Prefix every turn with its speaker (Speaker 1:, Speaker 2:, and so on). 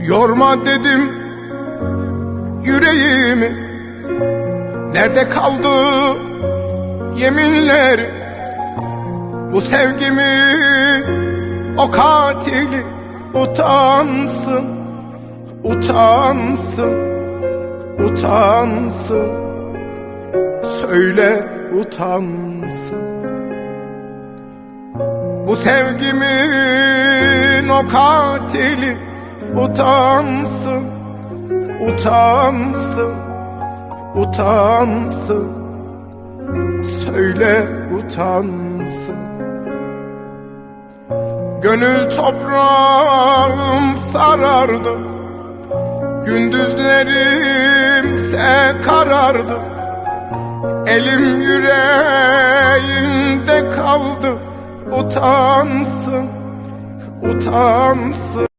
Speaker 1: Yorma dedim yüreğimi. Nerede kaldı yeminleri Bu sevgimin o katili utansın Utansın Utansın. Söyle utansın. Bu sevgimin o katili utansın Utansın Utansın. Söyle utansın. Gönül toprağım sarardı. Gündüzlerimse karardı. Elim yüreğimde kaldı. Utansın, utansın